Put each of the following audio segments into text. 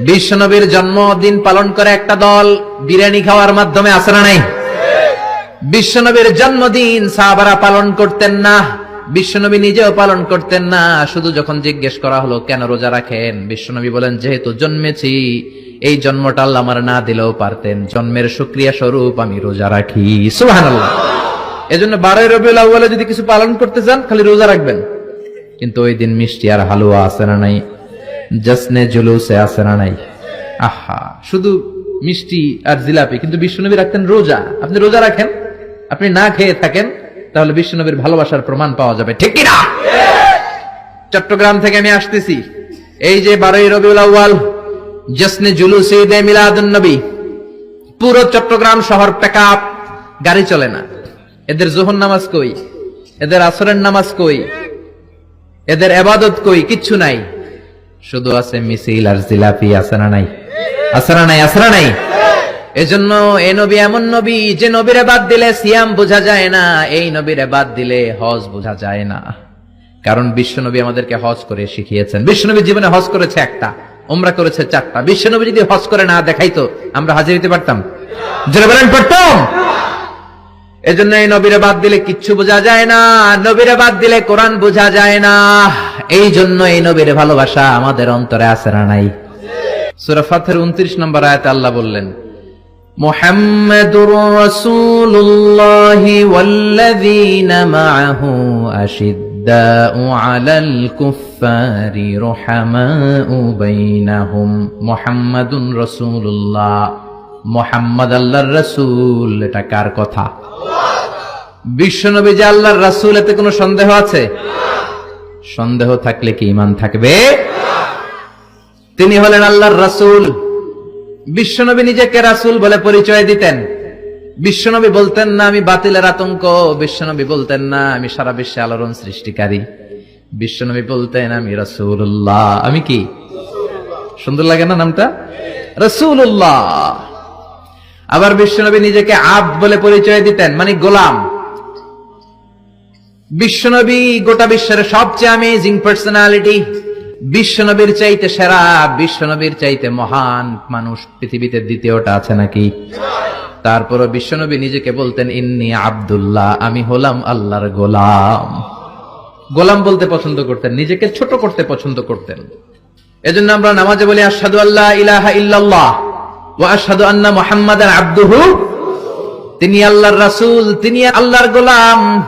বিশ্বনবীর জন্মদিন পালন করে একটা দল বিরিয়ানি খাওয়ার মাধ্যমে আসে না নাই? বিশ্বনবীর জন্মদিন সাহাবারা পালন করতেন না, বিশ্বনবী নিজেও পালন করতেন না। শুধু যখন জিজ্ঞেস করা হলো, কেন রোজা রাখেন? বিশ্বনবী বলেন, যেহেতু জন্মেছি, এই জন্মটা আল্লাহ আমার না দিলেও পারতেন। জন্মের সুক্রিয়া স্বরূপ আমি রোজা রাখি। সুবহানাল্লাহ। এজন্য বারোই রবিউল আউ্বালে যদি কিছু পালন করতে চান, খালি রোজা রাখবেন। কিন্তু ওই দিন মিষ্টি আর হালুয়া আছে না নাই? জসনে জুলুসে আছে নাই? আহা, শুধু মিষ্টি আর জিলাপি, কিন্তু বিশ্বনবী রাখতেন রোজা। আপনি রোজা রাখেন? আপনি না খেয়ে থাকেন, তাহলে বিশ্বনবীর ভালোবাসার প্রমাণ পাওয়া যাবে। ঠিক কিনা? চট্টগ্রাম থেকে আমি আসতেছি। এই যে বারোই রবিউল আউ্বাল জসনে জুলুস ঈদে মিলাদুন নবী পুরো চট্টগ্রাম শহর পেকাপ গাড়ি চলে না। এদের জোহর নামাজ কই? এদের আসরের নামাজ কই? এদের এবাদত কই? কিচ্ছু নাই। শুধু আছে মিছিল আর জিলাপি না নাই? না নাই না নাই? এজন্য এ নবী এমন নবী যে নবীরে বাদ দিলে সিয়াম বোঝা যায় না, এই নবীরে বাদ দিলে হজ বোঝা যায় না। কারণ বিশ্বনবী আমাদেরকে হজ করে শিখিয়েছেন। বিশ্বনবী জীবনে হজ করেছে একটা ওমরা করেছে চারটা। বিশ্বনবী যদি হজ করে না দেখাইতো, আমরা হাজির হতে পারতাম? জোরে বলেন, পারতাম? এজন্য এই নবীরে বাদ দিলে কিচ্ছু বোঝা যায় না, নবীরে বাদ দিলে কোরআন বোঝা যায় না। এই জন্য এই নবীর ভালোবাসা আমাদের অন্তরে আছে না নাই। সূরা ফাতের 29 নম্বর আয়াতে আল্লাহ বললেন, মুহাম্মাদুর রাসূলুল্লাহ। মোহাম্মদ আল্লাহর রাসূল, এটা কার কথা? বিশ্বনবী যে আল্লাহর রাসূল, এতে কোনো সন্দেহ আছে? সন্দেহ থাকলে কি ইমান থাকবে? তিনি হলেন আল্লাহর রাসূল। বিশ্বনবী নিজেকে রাসূল বলে পরিচয় দিতেন। বিশ্বনবী বলতেন, না, আমি বাতিলের আতঙ্ক। বিশ্বনবী বলতেন, না, আমি সারা বিশ্বে আলোড়ন সৃষ্টিকারী। বিশ্বনবী বলতেন, আমি রাসূলুল্লাহ। আমি কি? সুন্দর লাগে না নামটা? রাসূলুল্লাহ। আবার বিশ্বনবী নিজেকে আব বলে পরিচয় দিতেন মানে গোলাম। বিশ্বনবী গোটা বিশ্বের সবচেয়ে আমেজিং পার্সোনালিটি বিশ্বনবীর চাইতে সেরা, বিশ্বনবীর চাইতে মহান মানুষ পৃথিবীতে দ্বিতীয়টা আছে নাকি? তারপরও বিশ্বনবী নিজেকে বলতেন, ইন্নি আব্দুল্লাহ, আমি হলাম আল্লাহর গোলাম। গোলাম বলতে পছন্দ করতেন, নিজেকে ছোট করতে পছন্দ করতেন। এজন্য আমরা নামাজে বলি আসাদু আল্লাহ ইলাহা ইল্লাল্লাহ। তিনি আল্লাহর রাসূল, তিনি আল্লাহর গোলাম।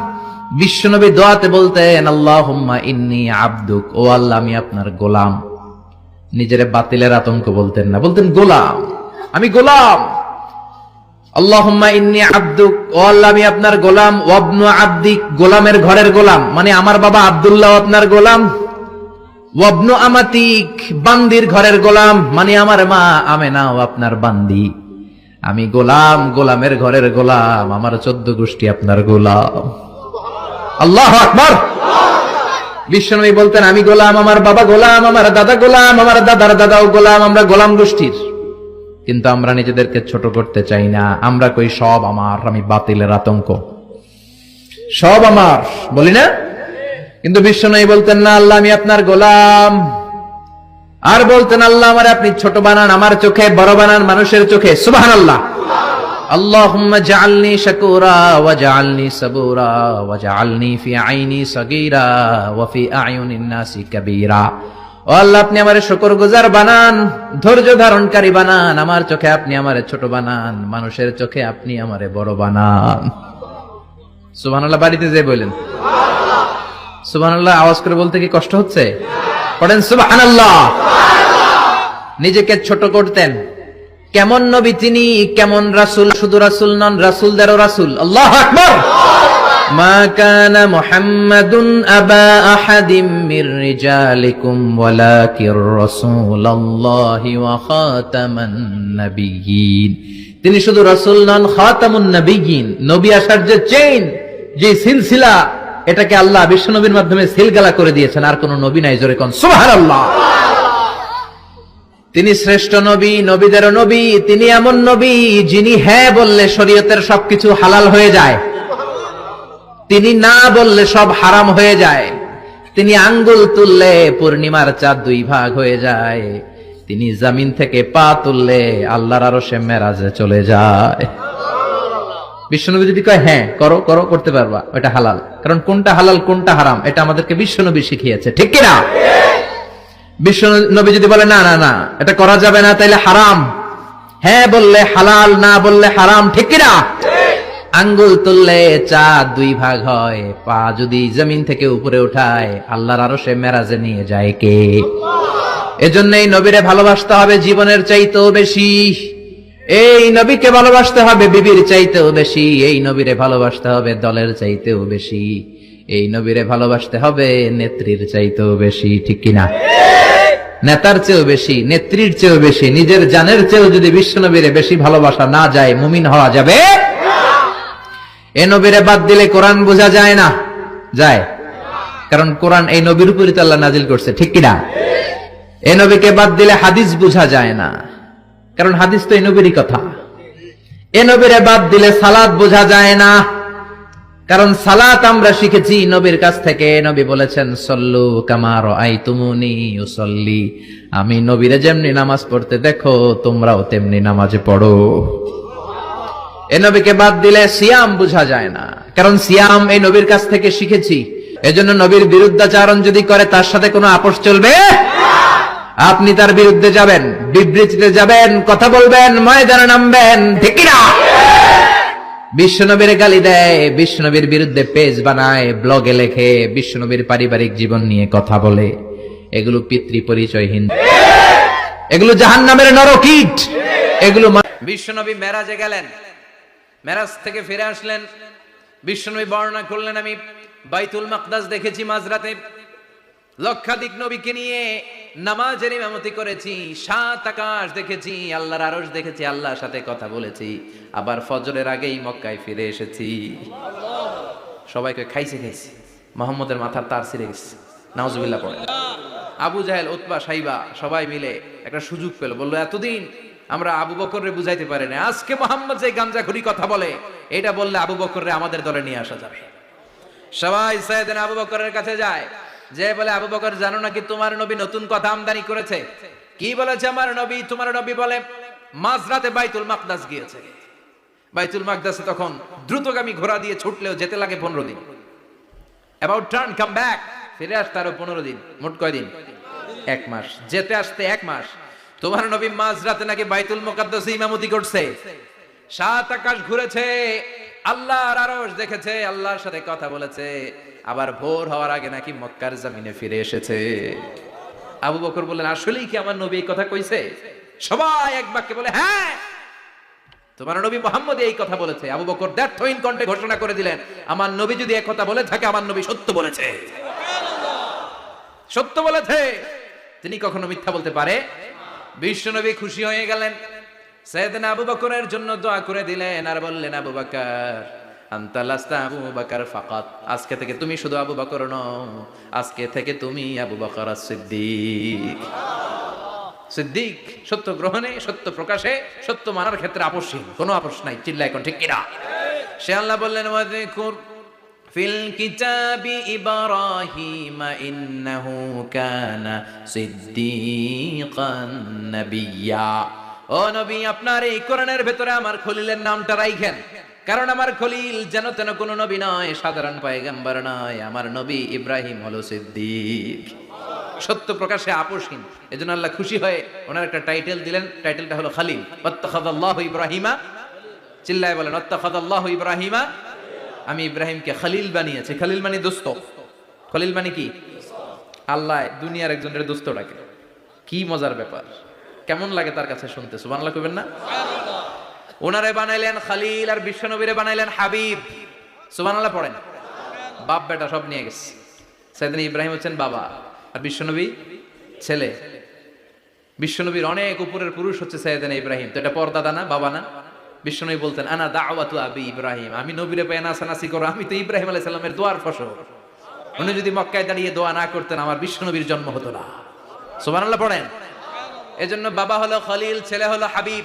বিশ্বনবী দোয়াতে বলতেন, আল্লাহুম্মা ইন্নী আবদুক। ও আল্লাহ, আমি আপনার গোলাম। নিজের বাতিলের আতঙ্ক বলতেন না। বলতেন, গোলাম, আমি গোলাম। আল্লাহুম্মা ইন্নী আবদুক। ও আল্লাহ, আমি আপনার গোলাম। ওয়াবনু আবদিক গোলামের ঘরের গোলাম। মানে আমার বাবা আব্দুল্লাহ আপনার গোলাম। ওয়াবনু আমাতিক, বান্দির ঘরের গোলাম। মানে আমার মা আমেনাও আপনার বান্দি। আমি গোলাম, গোলামের ঘরের গোলাম। আমার চোদ্দ গোষ্ঠী আপনার গোলাম। আল্লাহ আকবর! বিশ্বনবী বলতেন, আমি গোলাম, আমার বাবা গোলাম, আমার দাদা গোলাম, আমার দাদার দাদাও গোলাম, আমরা গোলাম গোষ্ঠীর। কিন্তু আমরা নিজেদেরকে ছোট করতে চাই না। আমরা কই সব আমার, আমি বাতিলের আতঙ্ক। সব আমার, বলি না? কিন্তু বিশ্বনবী বলতেন না আল্লাহ আমি আপনার গোলাম আর বলতেন আল্লাহ আমার আপনি ছোট বানান আমার চোখে বড় বানান মানুষের চোখে সুবাহ আল্লাহ اللهم اجعلني شكورا واجعلني صبورا واجعلني في عيني صغيرا وفي اعين الناس كبيرا ও আল্লাহ আপনি আমারে শুকর গুজার বানান ধৈর্য ধারণকারী বানান আমার চোখে আপনি আমারে ছোট বানান মানুষের চোখে আপনি আমারে বড় বানান সুবহানাল্লাহ বাড়িতে যে বলেন সুবহানাল্লাহ আওয়াজ করে বলতে কি কষ্ট হচ্ছে পড়েন সুবহানাল্লাহ নিজেকে ছোট করতেন কেমন নবী তিনি কেমন রাসূল শুধু রাসূল নন রাসূলদেরও রাসূল আল্লাহু আকবার ما كان محمد أبا أحد من رجالكم ولكن رسول الله وخاتم النبيين তিনি শুধু রাসূল নন খাতামুন নবিয়িন নবী আসার যে চেইন যে সিলসিলা এটাকে আল্লাহ বিশ্বনবীর মাধ্যমে সিলগালা করে দিয়েছেন, আর কোন নবী নাই জোরে কোন, সুবহানাল্লাহ। তিনি শ্রেষ্ঠ নবী, নবীদেরও নবী, তিনি এমন নবী যিনি হ্যাঁ বললে শরীয়তের সবকিছু হালাল হয়ে যায়, তিনি না বললে সব হারাম হয়ে যায়, তিনি আঙ্গুল তুললে পূর্ণিমার চাঁদ দুই ভাগ হয়ে যায়, তিনি জামিন থেকে পা তুললে আল্লাহর আরও সে মেরাজে চলে যায়। বিশ্বনবী যদি কয় হ্যাঁ করো করো, করতে পারবা, ওটা হালাল। কারণ কোনটা হালাল, কোনটা হারাম, এটা আমাদেরকে বিশ্বনবী শিখিয়েছে। ঠিক কিনা? বিশ্ব নবী যদি বলে, না না না, এটা করা যাবে না, তাইলে হারাম। হ্যাঁ বললে হালাল, না বললে হারাম। ঠিক কিনা? আঙ্গুল তুললে চা দুই ভাগ হয়, পা যদি জমিন থেকে উপরে উঠায়, আল্লাহর আরও সে মেরাজে নিয়ে যায় কে? এজন্য এই নবীরে ভালোবাসতে হবে জীবনের চাইতেও বেশি। এই নবীকে ভালোবাসতে হবে বিবির চাইতেও বেশি, এই নবীরে ভালোবাসতে হবে দলের চাইতেও বেশি, এই নবীরে ভালোবাসতে হবে নেত্রীর চাইতেও বেশি, ঠিক কিনা? নেতার চেয়েও বেশি, নেত্রীর চেয়েও বেশি, নিজের জানের চেয়েও যদি বিশ্ব নবীরে বেশি ভালোবাসা না যায়, মুমিন হওয়া যাবে? এ নবীরে বাদ দিলে কোরআন বোঝা যায় না। যায়। কারণ কোরআন এই নবীর উপরই তো নাজিল করছে, ঠিক কিনা? এ নবীকে বাদ দিলে হাদিস বোঝা যায় না। কারণ হাদিস তো এই নবীরই কথা। এ নবীরে বাদ দিলে সালাদ বোঝা যায় না। কারণ সালাত আমরা শিখেছি নবীর কাছ থেকে। নবী বলেছেন, সল্লু কামার আই তুমুনি সল্লি আমি নবীরে যেমনি নামাজ পড়তে দেখো, তোমরাও তেমনি নামাজে পড়ো। এ নবীকে বাদ দিলে সিয়াম বোঝা যায় না। কারণ সিয়াম এই নবীর কাছ থেকে শিখেছি। এজন্য নবীর বিরুদ্ধাচারণ যদি করে, তার সাথে কোনো আপোষ চলবে? আপনি তার বিরুদ্ধে যাবেন, বিবৃতিতে যাবেন, কথা বলবেন, ময়দানে নামবেন, ঠিক না বিশ্বনবীর গালি দেয়, বিশ্বনবীর বিরুদ্ধে পেজ বানায় ব্লগে লেখে, বিশ্বনবীর পারিবারিক জীবন নিয়ে কথা বলে। এগুলো পিতৃ পরিচয়হীন। এগুলো জাহান নামের নরকিট। এগুলো বিশ্বনবী মেরাজে গেলেন। মেরাজ থেকে ফিরে আসলেন। বিশ্বনবী বর্ণনা করলেন, আমি বাইতুল মাকদাস দেখেছি মাঝরাতে। লক্ষাধিক নবীকে নিয়ে নামাজের ইমামতি করেছি, সাত আকাশ দেখেছি, আল্লাহর আরশ দেখেছি, আল্লাহর সাথে কথা বলেছি। আবার ফজরের আগেই মক্কায় ফিরে এসেছি। সবাইকে খাইছে খাইছে। মোহাম্মদের মাথার তার ছিঁড়ে গেছে। নাউজুবিল্লাহ পড়ে। আবু জাহেল, উতবা, সাইবা, সবাই মিলে একটা সুযোগ পেল। বলল, এতদিন আমরা আবু বকররে বুঝাইতে পারি না আজকে মোহাম্মদ যে গাঞ্জাখুরি কথা বলে, এটা বললে আবু বকররে আমাদের দলে নিয়ে আসা যাবে। সবাই সাইয়েদিন আবু বকরের কাছে যায়। যে বলে আবু বকর, জানো নাকি তোমার নবী নতুন কথা আমদানি করেছে? কি বলেছে আমার নবী? তোমার নবী বলে, মাঝরাতে বাইতুল মাকদাস গিয়েছে। বাইতুল মাকদাসে তখন দ্রুতগামী ঘোড়া দিয়ে ছুটলেও যেতে লাগে পনেরো দিন। অ্যাবাউট টার্ন কাম ব্যাক ফিরে আসতে আরও পনেরো দিন, মোট কয়দিন এক মাস। যেতে আসতে এক মাস। তোমার নবী মাঝরাতে নাকি বাইতুল মুকাদ্দাসে ইমামতি করছে? সাত আকাশ ঘুরেছে, আল্লাহর আরশ দেখেছে, আল্লাহর সাথে কথা বলেছে। আবার ভোর হওয়ার আগে নাকি মক্কার জামিনে ফিরে এসেছে। আবু বকর বললেন, আসলেই কি আমার নবী এই কথা কইছে? সবাই এক বাক্যে বলে হ্যাঁ তোমার নবী মোহাম্মদ এই কথা বলেছে। আবু বকর দ্যার্থহীন কণ্ঠে ঘোষণা করে দিলেন, আমার নবী যদি এক কথা বলে থাকে, আমার নবী সত্য বলেছে। সত্য বলেছে। তিনি কখনো মিথ্যা বলতে পারে? বিশ্ব নবী খুশি হয়ে গেলেন। সৈয়দনা আবু বকরের জন্য দোয়া করে দিলেন আর বললেন, আবু বকর আনতা লাস্তা আবু বকর ফাকাত। আজকে থেকে তুমি শুধু আবু বকর নও, আজকে থেকে তুমি আবু বকর সিদ্দিক। সিদ্দিক, সত্য গ্রহণে, সত্য প্রকাশে, সত্য মানার ক্ষেত্রে আপসহীন কোনো আপস নাই চিল্লা এখন ঠিক কিনা? সে আল্লাহ বললেন ফিল কিতাবি ইব্রাহিম, ইন্নাহু কানা সিদ্দিকান নাবিয়্যা ও নবী, আপনার এই কোরআনের ভেতরে আমার খলিলের নামটা রাইখেন। কারণ আমার খলিল যেন তেন কোনো নবী নয়, সাধারণ পয়গম্বর নয়, আমার নবী ইব্রাহিম হলো সিদ্দিক। সত্য প্রকাশে আপোষহীন, এজন্য আল্লাহ খুশি হয়ে ওনার একটা টাইটেল দিলেন, টাইটেলটা হলো খালিল। ওয়াত্তাখাযাল্লাহু ইব্রাহিমা। চিল্লায় বলেন, ওয়াত্তাখাযাল্লাহু ইব্রাহিমা। আমি ইব্রাহিমকে খালিল বানিয়েছি। খালিল মানে দোস্ত। খলিল মানে কি? আল্লাহ দুনিয়ার একজনের দোস্ত ডাকে। কি মজার ব্যাপার। কেমন লাগে তার কাছে শুনতে? সুবহানাল্লাহ কইবেন না? ওনারে বানাইলেন খালিল আর বিশ্বনবীরে বানাইলেন হাবিব। সুবহানাল্লাহ পড়েন। বাপ, বেটা সব নিয়ে গেছে। সেদিন ইব্রাহিম হচ্ছেন বাবা আর বিশ্বনবী ছেলে। বিশ্বনবীর অনেক উপরের পুরুষ হচ্ছে সৈয়দান ইব্রাহিম। তো এটা পরদাদা না বাবা না? বিশ্বনবী বলতেন, আনা দাওয়াতু আবি ইব্রাহিম। আমি নবীরে পেয়ে নাসানাসি করো, আমি তো ইব্রাহিম আলাইহিস সালামের দোয়ার ফসল। উনি যদি মক্কায় দাঁড়িয়ে দোয়া না করতেন, আমার বিশ্বনবীর জন্ম হতো না। সুবহানাল্লাহ পড়েন। এজন্য বাবা হলো খলিল, ছেলে হলো হাবিব।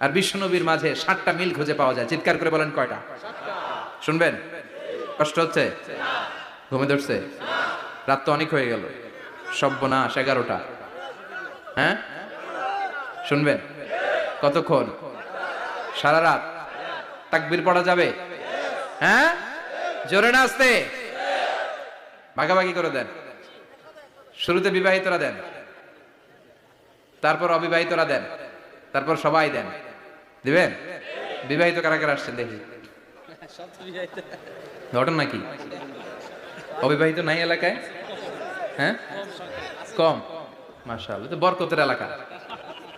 আর বিশ্বনবীর মাঝে ষাটটা মিল খুঁজে পাওয়া যায়। চিৎকার করে বলেন কয়টা? শুনবেন? কষ্ট হচ্ছে? ঘুমে ধরছে? রাত তো অনেক হয়ে গেল। সব্যনাশ এগারোটা। হ্যাঁ? শুনবেন? কতক্ষণ? সারা রাত। তাকবির পড়া যাবে? হ্যাঁ? জোরে না আসতে ভাগাভাগি করে দেন। শুরুতে বিবাহিতরা দেন। তারপর অবিবাহিতরা দেন। তারপর সবাই দেন। দিবেন? বিবাহিত কারা কারা আসছেন দেখি। ঘটন নাকি? অবিবাহিত নাই এলাকায়? হ্যাঁ? কম। তো বরকতের এলাকা।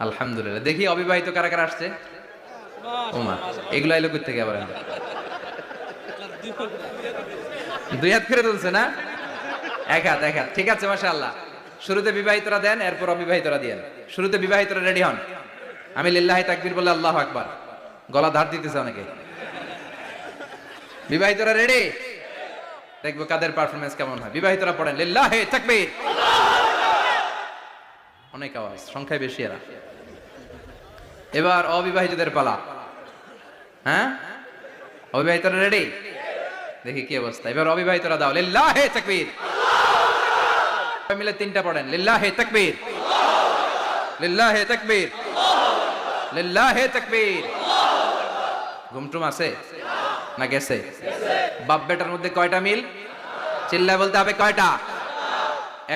আলহামদুলিল্লাহ। দেখি অবিবাহিত কারা কারা আসছে। ওমা, এগুলো কই থেকে আবার দুই হাত ফিরে তুলছে না? এক হাত এক হাত। ঠিক আছে, মাশাআল্লাহ। শুরুতে বিবাহিতরা দেন, এরপর অবিবাহিতরা দিয়েন শুরুতে বিবাহিতরা রেডি হন। আমি লিল্লাহি তাকবির বলে আল্লাহ আকবার। গলা ধার দিতেছে অনেকে। বিবাহিতরা রেডি দেখব কাদের পারফরমেন্স কেমন হয়। বিবাহিতরা পড়েন, লিল্লাহি তাকবীর। অনেক আওয়াজ, সংখ্যায় বেশি এরা। এবার অবিবাহিতদের পালা। হ্যাঁ? অবিবাহিতরা রেডি দেখি কি অবস্থা। এবার অবিবাহিতরা দাও, লিল্লাহি তাকবীর। মিলে তিনটা পড়েন, লিল্লাহি তাকবীর। লিল্লাহি তাকবীর। লিল্লাহি তাকবীর। ঘুমটুম আছে না গেছে? বাপ বেটার মধ্যে কয়টা মিল? চিল্লায় বলতে হবে কয়টা?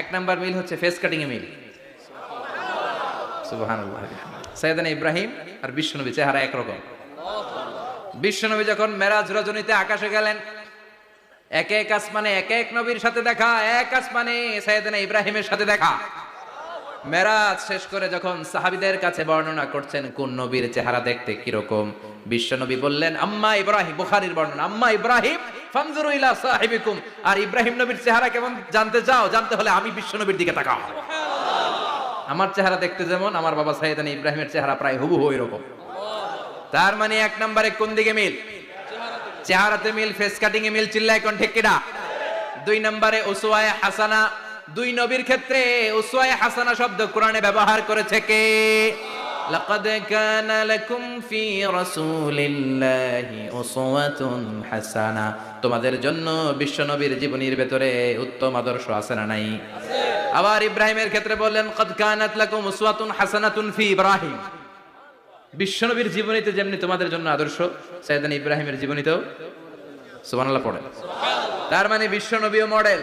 এক নাম্বার মিল হচ্ছে ফেস কাটিং এ মিল। সুবহানাল্লাহ। ইব্রাহিম আর বিশ্বনবী চেহারা একরকম। বিশ্বনবী যখন মেরাজ রজনীতে আকাশে গেলেন, এক এক আসমানে, এক এক নবীর সাথে দেখা, এক আসমানে সৈয়দনা ইব্রাহিমের সাথে দেখা। মেরাজ শেষ করে যখন সাহাবিদের কাছে বর্ণনা করছেন, কোন নবীর চেহারা দেখতে কীরকম? বিশ্বনবী বললেন, আম্মা ইব্রাহিম, বুখারীর বর্ণনা, আম্মা ইব্রাহিম, ফানজুরু ইলা সাহিবিকুম। আর ইব্রাহিম নবীর চেহারা কেমন জানতে চাও, জানতে হলে আমি বিশ্বনবীর দিকে তাকাও। আমার চেহারা দেখতে যেমন, আমার বাবা সাইয়েদানি ইব্রাহিমের চেহারা প্রায় হুবহু এরকম তার মানে এক নম্বরে কোন দিকে মিল? চেহারাতে মিল, ফেস কাটিং এ মিল, চিল্লায় কোন ঠিক দুই নম্বরে উসওয়ায়ে হাসানা দুই নবীর ক্ষেত্রে উসওয়ায়ে হাসানা শব্দ কোরআনে ব্যবহার করেছে কে? লাকাদ কানা লাকুম ফি রাসূলিল্লাহি উসওয়াতুন হাসানা। তোমাদের জন্য বিশ্বনবীর জীবনীর ভেতরে উত্তম আদর্শ আছে না নাই? আবার ইব্রাহিমের ক্ষেত্রে বললেন কদ কানাত লাকুম উসওয়াতুন হাসানাতুন ফি ইব্রাহিম। বিশ্বনবীর জীবনীতে যেমনি তোমাদের জন্য আদর্শ, সাইয়েদান ইব্রাহিমের জীবনীতেও সুবহানাল্লাহ পড়ে তার মানে বিশ্বনবীও মডেল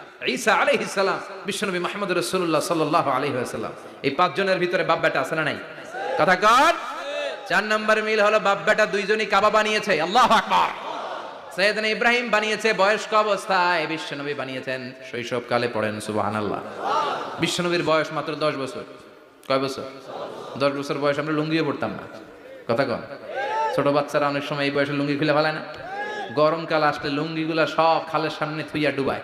ঈসা আলাইহিস সালাম বিশ্বনবী মুহাম্মদ রাসূলুল্লাহ সাল্লাল্লাহু আলাইহি ওয়াসাল্লাম। এই পাঁচজনের ভিতরে বাপ বেটা আছে না নাই? কথা কর চার নম্বর মিল হলো বাপ বেটা দুইজনই কাবা বানিয়েছে। আল্লাহু আকবার। সৈয়দনা ইব্রাহিম বানিয়েছে, বয়স্ক অবস্থায় বিশ্বনবী বানিয়েছেন। শৈশবকালে পড়েন, সুবহানাল্লাহ। বিশ্বনবীর বয়স মাত্র দশ বছর। কয় বছর? দশ বছর বয়স আমরা লুঙ্গিও পড়তাম না। কথা কন। ছোট বাচ্চারা অনেক সময় এই বয়সে লুঙ্গি খুলে ফেলায় না। গরমকাল আসলে লুঙ্গিগুলা সব খালের সামনে থুইয়া ডুবায়।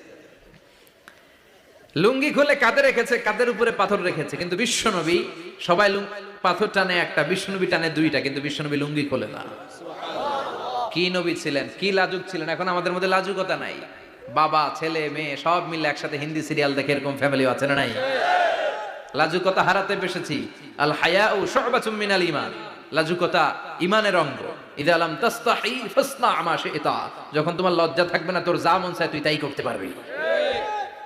লুঙ্গি খুলে কাঁধে রেখেছে, কাঁধের উপরে পাথর রেখেছে। কিন্তু বিশ্বনবী সবাই পাথর টানে একটা বিশ্বনবী টানে দুইটা, কিন্তু বিশ্বনবী লুঙ্গি খোলে না। কি নবী ছিলেন, কি লাজুক ছিলেন? এখন আমাদের মধ্যে লাজুকতা নাই। বাবা, ছেলে, মেয়ে, সব মিলে একসাথে হিন্দি সিরিয়াল দেখে এরকম ফ্যামিলি আছে না নাই? লাজুকতা হারাতে বসেছি আল হায়া ও শুবাতুম মিনাল ঈমান। লাজুকতা ইমানের অঙ্গ। ইদা লাম তাস্তাহি ফাসনা মা শি'তা। যখন তোমার লজ্জা থাকবে না, তোর যা মন চায় তুই তাই করতে পারবি।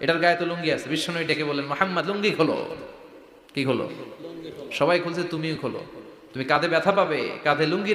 এটার গায়ে তো লুঙ্গি আছে বিশ্বনবী ডেকে বললেন, মোহাম্মদ, লুঙ্গি খোলো। কি খোলো? সবাই খুলছে, তুমিও খোলো। তুমি কাঁধে ব্যথা পাবে, কাঁধে লুঙ্গি